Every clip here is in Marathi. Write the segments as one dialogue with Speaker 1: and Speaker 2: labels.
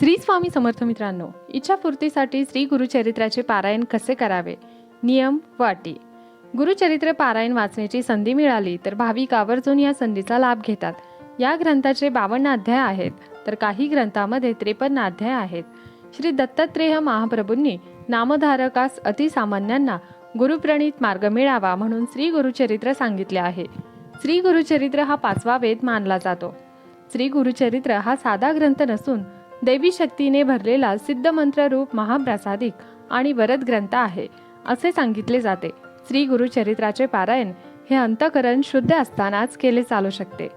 Speaker 1: श्री स्वामी समर्थ मित्रांनो इच्छापूर्तीसाठी श्री गुरुचरित्राचे पारायण कसे करावे? नियम व अटी. गुरुचरित्र पारायण वाचण्याची संधी मिळाली तर भाविक आवर्जून या संधीचा लाभ घेतात. या ग्रंथाचे बावन्न अध्याय आहेत तर काही ग्रंथामध्ये त्रेपन्न अध्याय आहेत. श्री दत्तात्रेय महाप्रभूंनी नामधारकास अतिसामान्यांना गुरुप्रणित मार्ग मिळावा म्हणून श्री गुरुचरित्र सांगितले आहे. श्री गुरुचरित्र हा पाचवा वेद मानला जातो. श्री गुरुचरित्र हा साधा ग्रंथ नसून देवी शक्तीने भरलेला सिद्धमंत्र रूप महाप्रासादिक आणि वरद ग्रंथ आहे असे सांगितले जाते. श्री गुरुचरित्राचे पारायण हे अंतकरण शुद्ध असतानाच केले चालू शकते.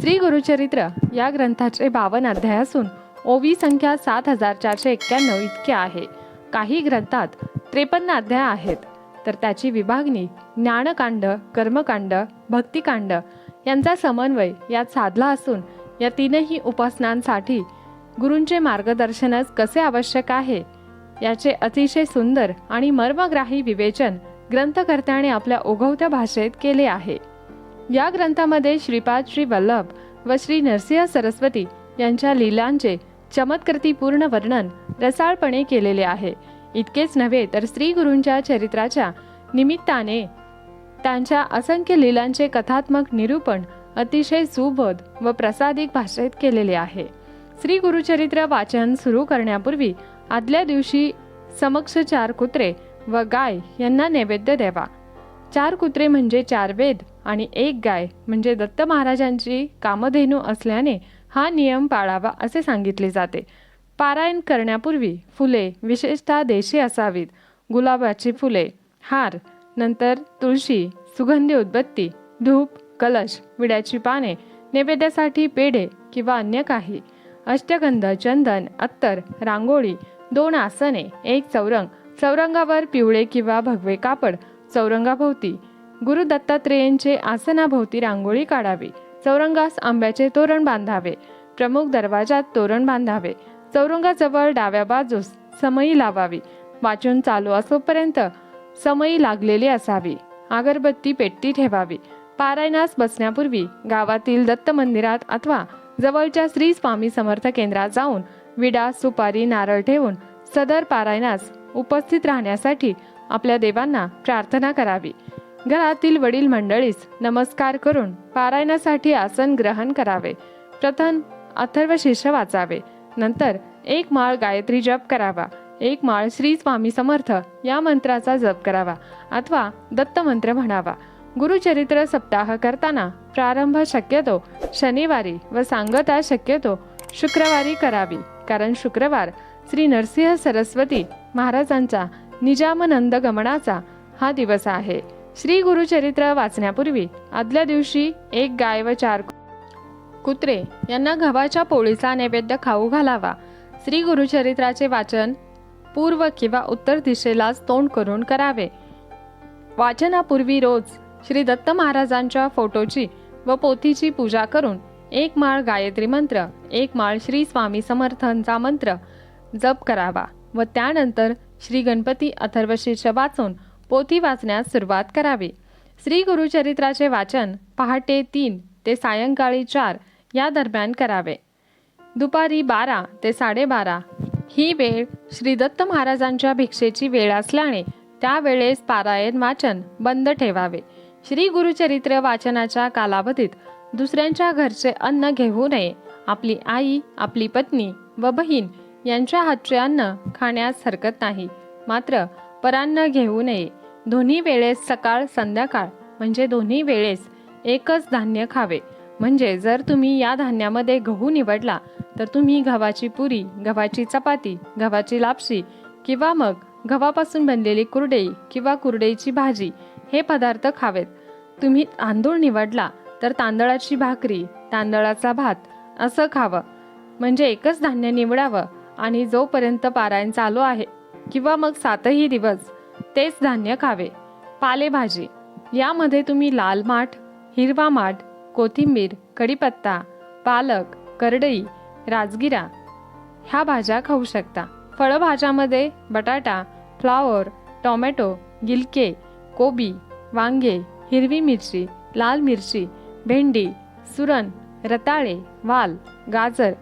Speaker 1: श्री गुरुचरित्र या ग्रंथाचे बावन अध्याय असून ओवी संख्या सात हजार चारशे एक्क्याण्णव इतके आहे. काही ग्रंथात त्रेपन्न अध्याय आहेत. तर त्याची विभागणी ज्ञानकांड कर्मकांड भक्तिकांड यांचा समन्वय यात साधला असून या तीनही उपासनांसाठी गुरूंचे मार्गदर्शनच कसे आवश्यक आहे? याचे अतिशय सुंदर आणि मर्मग्राही विवेचन ग्रंथकर्त्याने आपल्या ओघवत्या भाषेत केले आहे. या ग्रंथामध्ये श्रीपाद श्री वल्लभ व श्री नरसिंह सरस्वती यांच्या लीलांचे चमत्कृतीपूर्ण वर्णन रसाळपणे केलेले आहे. इतकेच नव्हे तर स्त्री गुरूंच्या चरित्राच्या निमित्ताने त्यांच्या असंख्य लीलांचे कथात्मक निरूपण अतिशय सुबोध व प्रसादिक भाषेत केलेले आहे. श्री गुरुचरित्र वाचन सुरू करण्यापूर्वी आदल्या दिवशी समक्ष चार कुत्रे व गाय यांना नैवेद्य द्यावा. चार कुत्रे म्हणजे चार वेद आणि एक गाय म्हणजे दत्त महाराजांची कामधेनू असल्याने हा नियम पाळावा असे सांगितले जाते. पारायण करण्यापूर्वी फुले विशेषतः देशी असावीत. गुलाबाची फुले हार नंतर तुळशी सुगंधी उदबत्ती धूप कलश विड्याची पाने नैवेद्यासाठी पेढे किंवा अन्य काही. अष्टगंध चंदन अत्तर रांगोळी दोन आसने एक चौरंग. चौरंगावर पिवळे किंवा भगवे कापड चौरंगाभोवती. गुरु दत्तात्रेयांचे आसनाभोवती रांगोळी काढावी. चौरंगास आंब्याचे तोरण बांधावे. प्रमुख दरवाजात तोरण बांधावे. चौरंगाजवळ डाव्या बाजूस समई लावावी. वाचून चालू असोपर्यंत समई लागलेली असावी. अगरबत्ती पेट्टी ठेवावी. पारायणास बसण्यापूर्वी गावातील दत्त मंदिरात अथवा जवळच्या श्री स्वामी समर्थ केंद्रात जाऊन विडा सुपारी नारळ ठेवून सदर पारायणास उपस्थित राहण्यासाठी आपल्या देवांना प्रार्थना करावी. घरातील वडील मंडळीस नमस्कार करून पारायणासाठी आसन ग्रहण करावे. प्रथम अथर्व शीर्ष वाचावे. नंतर एक माळ गायत्री जप करावा. एक माळ श्री स्वामी समर्थ या मंत्राचा जप करावा अथवा दत्त मंत्र म्हणावा. गुरुचरित्र सप्ताह करताना प्रारंभ शक्यतो शनिवारी व सांगता शक्यतो शुक्रवारी करावी. कारण शुक्रवार श्री नरसिंह सरस्वती महाराजांचा निजामनंद गमनाचा हा दिवस आहे. श्री गुरुचरित्र वाचण्यापूर्वी आदल्या दिवशी एक गाय व चार कुत्रे यांना गव्हाच्या पोळीचा नैवेद्य खाऊ घालावा. श्री गुरुचरित्राचे वाचन पूर्व किंवा उत्तर दिशेलाच तोंड करून करावे. वाचनापूर्वी रोज श्री दत्त महाराजांच्या फोटोची व पोथीची पूजा करून एक माळ गायत्री मंत्र एक माळ श्री स्वामी समर्थनचा मंत्र जप करावा व त्यानंतर श्री गणपती अथर्वशीर्ष वाचून पोथी वाचण्यास सुरुवात करावी. श्री गुरुचरित्राचे वाचन पहाटे तीन ते सायंकाळी चार या दरम्यान करावे. दुपारी बारा ते साडेबारा ही वेळ श्री दत्त महाराजांच्या भिक्षेची वेळ असल्याने त्यावेळेस पारायण वाचन बंद ठेवावे. श्री गुरुचरित्र वाचनाच्या कालावधीत दुसऱ्यांच्या घरचे अन्न घेऊ नये. आपली आई आपली पत्नी व बहीण यांच्या हातचे अन्न खाण्यास हरकत नाही. मात्र परान्न घेऊ नये. दोन्ही वेळेस सकाळ संध्याकाळ म्हणजे दोन्ही वेळेस एकच धान्य खावे. म्हणजे जर तुम्ही या धान्यामध्ये गहू निवडला तर तुम्ही गव्हाची पुरी गव्हाची चपाती गव्हाची लापशी किंवा मग गव्हापासून बनलेली कुरडई किंवा कुरडईची भाजी हे पदार्थ खावेत. तुम्ही तांदूळ निवडला तर तांदळाची भाकरी तांदळाचा भात असं खावं. म्हणजे एकच धान्य निवडावं आणि जोपर्यंत पारायण चालू आहे किंवा मग सातही दिवस तेच धान्य खावे. पालेभाजी. यामध्ये तुम्ही लाल माठ हिरवा माठ कोथिंबीर कढीपत्ता पालक करडई राजगिरा ह्या भाज्या खाऊ शकता. फळभाज्यामध्ये बटाटा फ्लावर टोमॅटो गिलके कोबी वांगे हिरवी मिरची लाल मिरची भेंडी सुरण रताळे वाल गाजर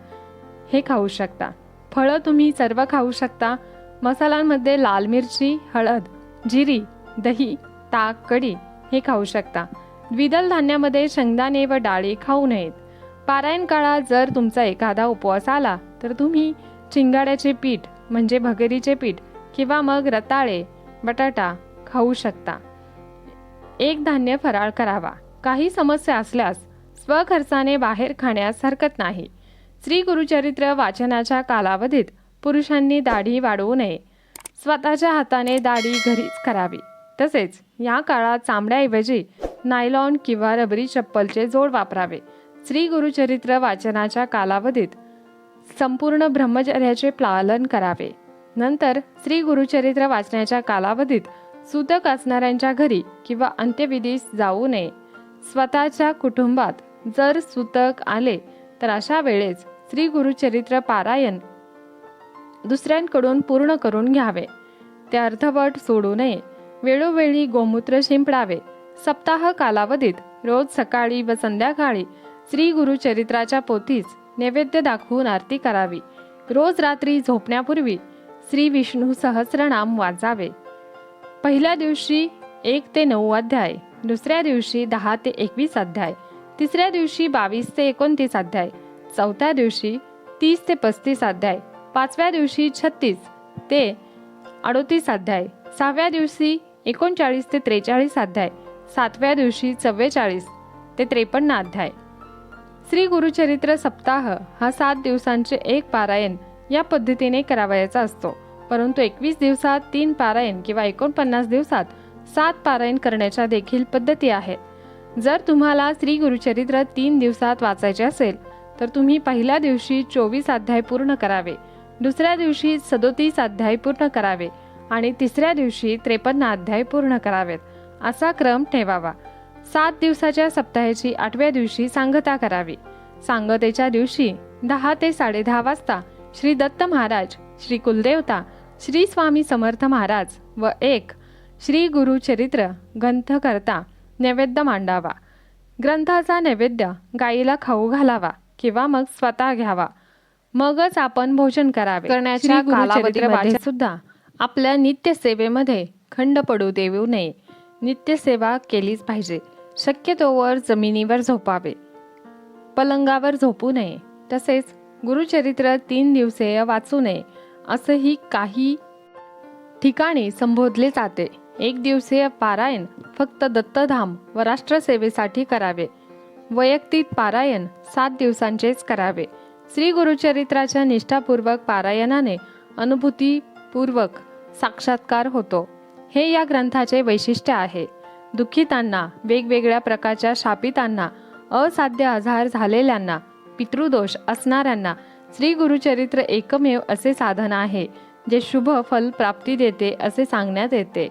Speaker 1: हे खाऊ शकता. फळं तुम्ही सर्व खाऊ शकता. मसाल्यांमध्ये लाल मिरची हळद जिरी दही ताक कढी हे खाऊ शकता. द्विदल धान्यामध्ये शेंगदाणे व डाळी खाऊ नयेत. पारायण काळात जर तुमचा एखादा उपवास आला तर तुम्ही चिंगाड्याचे पीठ म्हणजे भगरीचे पीठ किंवा मग रताळे बटाटा खाऊ शकता. एक धान्य फराळ करावा. काही समस्या असल्यास स्वखर्चाने बाहेर खाण्यास हरकत नाही. श्री गुरुचरित्र वाचनाच्या कालावधीत पुरुषांनी दाढी वाढवू नये. स्वतःच्या हाताने दाढी घरीच करावी. तसेच या काळात चामड्याऐवजी नायलॉन किंवा रबरी चप्पलचे जोड वापरावे. श्री गुरुचरित्र वाचनाच्या कालावधीत संपूर्ण ब्रह्मचर्याचे पालन करावे. नंतर श्री गुरुचरित्र वाचण्याच्या कालावधीत सूतक असणाऱ्यांच्या घरी किंवा अंत्यविधीस जाऊ नये. स्वतःच्या कुटुंबात जर सूतक आले तर अशा वेळेस श्री गुरुचरित्र पारायण दुसऱ्यांकडून पूर्ण करून घ्यावे. ते अर्धवट सोडू नये. वेळोवेळी गोमूत्र शिंपडावे. सप्ताह कालावधीत रोज सकाळी व संध्याकाळी श्री गुरुचरित्राच्या पोथीस नैवेद्य दाखवून आरती करावी. रोज रात्री झोपण्यापूर्वी श्री विष्णू सहस्रनाम वाचावे पहिल्या दिवशी एक ते नऊ अध्याय दुसऱ्या दिवशी दहा ते एकवीस अध्याय तिसऱ्या दिवशी बावीस ते एकोणतीस अध्याय चौथ्या दिवशी तीस ते पस्तीस अध्याय पाचव्या दिवशी छत्तीस ते अडोतीस अध्याय सहाव्या दिवशी एकोणचाळीस ते त्रेचाळीस अध्याय सातव्या दिवशी चव्वेचाळीस ते त्रेपन्न अध्याय. श्री गुरुचरित्र सप्ताह हा सात दिवसांचे एक पारायण या पद्धतीने करावयाचा असतो. परंतु एकवीस दिवसात तीन पारायण किंवा एकोणपन्नास दिवसात सात पारायण करण्याच्या देखील पद्धती आहेत जर तुम्हाला श्री गुरुचरित्र तीन दिवसात वाचायचे असेल तर तुम्ही पहिल्या दिवशी चोवीस अध्याय पूर्ण करावे दुसऱ्या दिवशी सदोतीस अध्याय पूर्ण करावे आणि तिसऱ्या दिवशी त्रेपन्न अध्याय पूर्ण करावेत. असा क्रम ठेवावा. सात दिवसाच्या सप्ताहाची आठव्या दिवशी सांगता करावी. सांगतेच्या दिवशी दहा ते साडेदहा वाजता श्री दत्त महाराज श्री कुलदेवता श्री स्वामी समर्थ महाराज व एक श्री गुरुचरित्र ग्रंथकर्ता नैवेद्य मांडावा. ग्रंथाचा नैवेद्य गायीला खाऊ घालावा किंवा मग स्वतः घ्यावा. मगच आपण भोजन करावे. करण्याच्या सुद्धा आपल्या नित्यसेवेमध्ये खंड पडू देऊ नये. नित्यसेवा केलीच पाहिजे. शक्यतोवर जमिनीवर झोपावे. पलंगावर झोपू नये. तसेच गुरुचरित्र तीन दिवसीय वाचू नये. असंही काही ठिकाणी संबोधले जाते. एक दिवसीय पारायण फक्त दत्तधाम व राष्ट्रसेवेसाठी करावे. वैयक्तिक पारायण सात दिवसांचेच करावे. श्री गुरुचरित्राच्या निष्ठापूर्वक पारायणाने अनुभूतीपूर्वक साक्षात्कार होतो. हे या ग्रंथाचे वैशिष्ट्य आहे. दुःखितांना वेगवेगळ्या प्रकारच्या शापितांना असाध्य आजार झालेल्यांना पितृदोष असणाऱ्यांना श्री गुरुचरित्र एकमेव असे साधन आहे जे शुभ फल प्राप्ती देते असे सांगण्यात येते.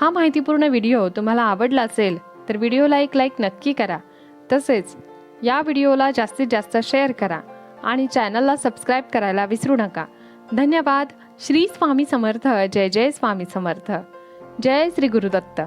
Speaker 1: हा माहितीपूर्ण व्हिडिओ तुम्हाला आवडला असेल तर व्हिडिओला एक लाईक नक्की करा. तसेच या व्हिडिओला जास्तीत जास्त शेअर करा आणि चॅनलला सबस्क्राईब करायला विसरू नका. धन्यवाद. श्री स्वामी समर्थ. जय जय स्वामी समर्थ. जय श्री गुरुदत्त.